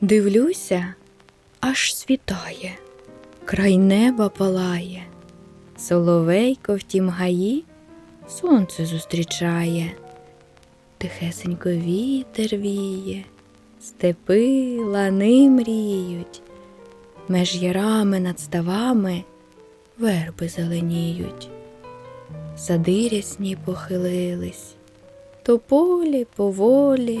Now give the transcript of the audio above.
Дивлюся, аж світає, край неба палає, соловейко в тім гаї сонце зустрічає, тихесенько вітер віє, степи лани мріють, меж ярами над ставами верби зеленіють, сади рясні похилились, тополі поволі